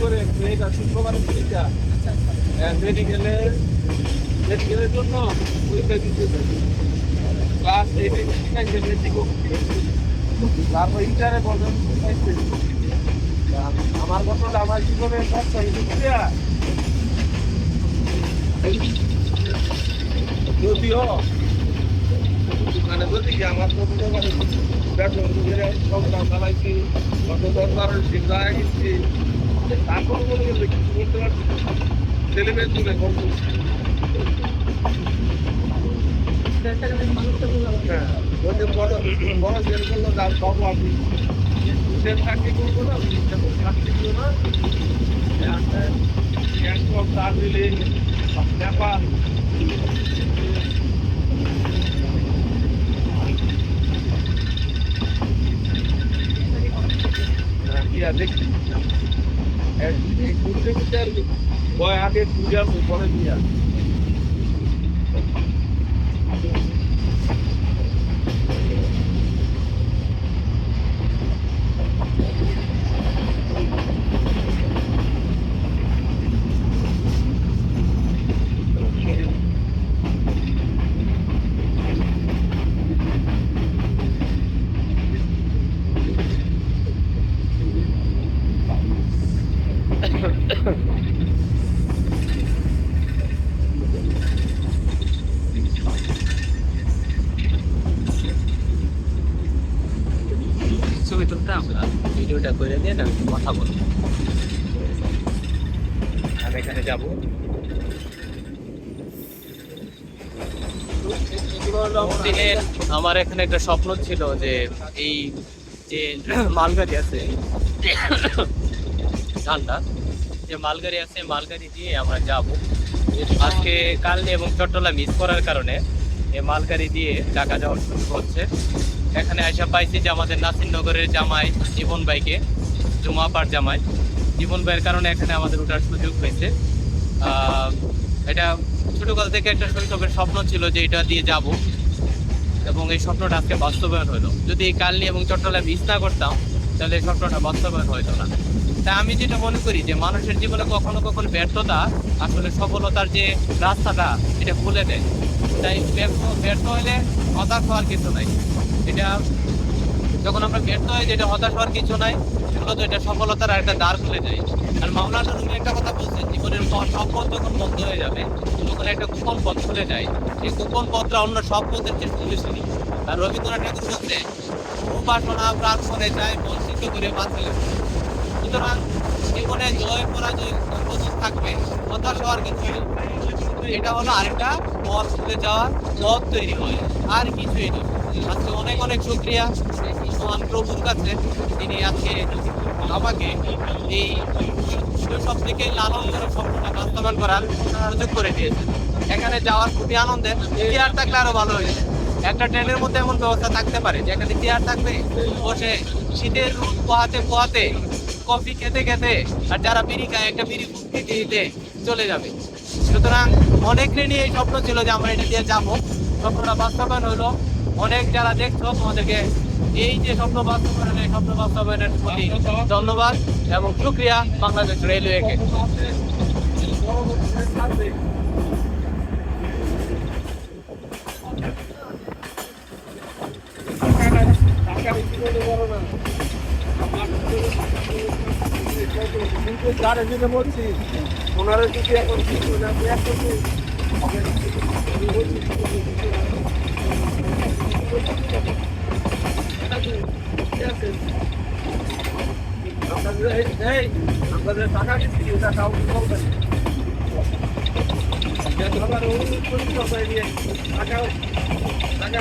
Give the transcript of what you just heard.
করে এটা শুক্রবার পরীক্ষা মেডিকেলে মেডিকেলের জন্য পরীক্ষা দিতে ক্লাস এইটে তারপর ইন্টারে পর্যন্ত আমার ঘটনা আমার জীবনে যদিও মানে যদি আমার তো বেতন দিয়ে সব দাম চালাইছি কত দরকার সিদ্ধায় গেছি তারপর বলে গেছে কিছু করতে পারছি ছেলে মেয়ে তুলে করব হ্যাঁ বড় বড় জেল করল সব আপনি সে চাকরি করব না চাকরি করব না। একদম দার্জিলিং নেপাল দেখছি এই ঘুরতে ঘুরতে আর পরে দিয়া ছবি তুলতে আমরা ভিডিওটা করে দিয়ে আমি কথা বলব। আমি এখানে যাব। দিনের আমার এখানে একটা স্বপ্ন ছিল যে এই যে মালগাড়ি আছে ঠান্ডা যে মালগাড়ি আছে, মালগাড়ি দিয়ে আমরা যাব। আজকে কালনি এবং চট্টলা মিস করার কারণে এই মালগাড়ি দিয়ে ঢাকা যাওয়া শুরু হচ্ছে। এখানে আইসা পাইছি যে আমাদের নাসিরনগরের জামাই জীবন ভাইকে, জুমাপার জামাই। জীবন ভাইয়ের কারণে এখানে আমাদের ওঠার সুযোগ হয়েছে। এটা ছোটোকাল থেকে একটা শৈশবের স্বপ্ন ছিল যে এটা দিয়ে যাব। এবং এই স্বপ্নটা আজকে বাস্তবায়ন হলো। যদি এই কালনি এবং চট্টলা মিস না করতাম, তাহলে এই স্বপ্নটা বাস্তবায়ন হতো না। তাই আমি যেটা মনে করি যে মানুষের জীবনে কখনো কখনো ব্যর্থতা আসলে সফলতার যে রাস্তাটা, এটা খুলে দেয়। তাই ব্যর্থ ব্যর্থ হলে হতাশ হওয়ার কিছু নাই। এটা যখন আমরা ব্যর্থ হই, যেটা হতাশ হওয়ার কিছু নাই মূলত এটা সফলতার একটা দ্বার খুলে যায় আর মাওলানা রুমি একটা কথা বলছে, জীবনের সব পথ যখন বন্ধ হয়ে যাবে, তখন একটা গোপন পথ খুলে যায় এই গোপন পথটা অন্য সব পথের চেয়ে সুলিসুলি আর রবীন্দ্রনাথ ঠাকুর বলছে, উপাসনা, প্রার্থনে যায় বঞ্চিত করে বাঁচলে সুতরাং জীবনে জয়, পরাজয় অব্যাহত থাকবে। হতাশ হওয়ার কিছু এটা হলো আরেকটা পথ খুলে যাওয়ার পথ তৈরি হয়। আর কিছুই না আজকে অনেক অনেক শুক্রিয়া মহান প্রভুর কাছে তিনি আজকে আমাকে এই সব থেকে লালন করার স্বপ্নটা বাস্তবায়ন করার সুযোগ করে দিয়েছেন। এখানে যাওয়ার খুবই আনন্দের চেয়ার থাকলে আরও ভালো হয়েছে একটা ট্রেনের মধ্যে এমন ব্যবস্থা থাকতে পারে, যেখানে চেয়ার থাকবে, বসে শীতের রোদ পোহাতে পোহাতে কফি খেতে খেতে আর যারা বিড়ি খায়, একটা বিড়ি দিতে দিতে চলে যাবে। সুতরাং অনেকেরই নিয়ে এই স্বপ্ন ছিল যে আমরা এটা দিয়ে যাব। স্বপ্নটা বাস্তবায়ন হলো। অনেক যারা দেখছ, তোমাদেরকে এই যে স্বপ্ন বাস্তবায়ন, এই স্বপ্ন বাস্তবায়নের প্রতি ধন্যবাদ এবং শুক্রিয়া বাংলাদেশ রেলওয়েকে। যারা যেটা বলছি ওনারা যদি এখন কিছু না টাকা দিচ্ছি ওটা কাউকে বলবেন টাকা টাকা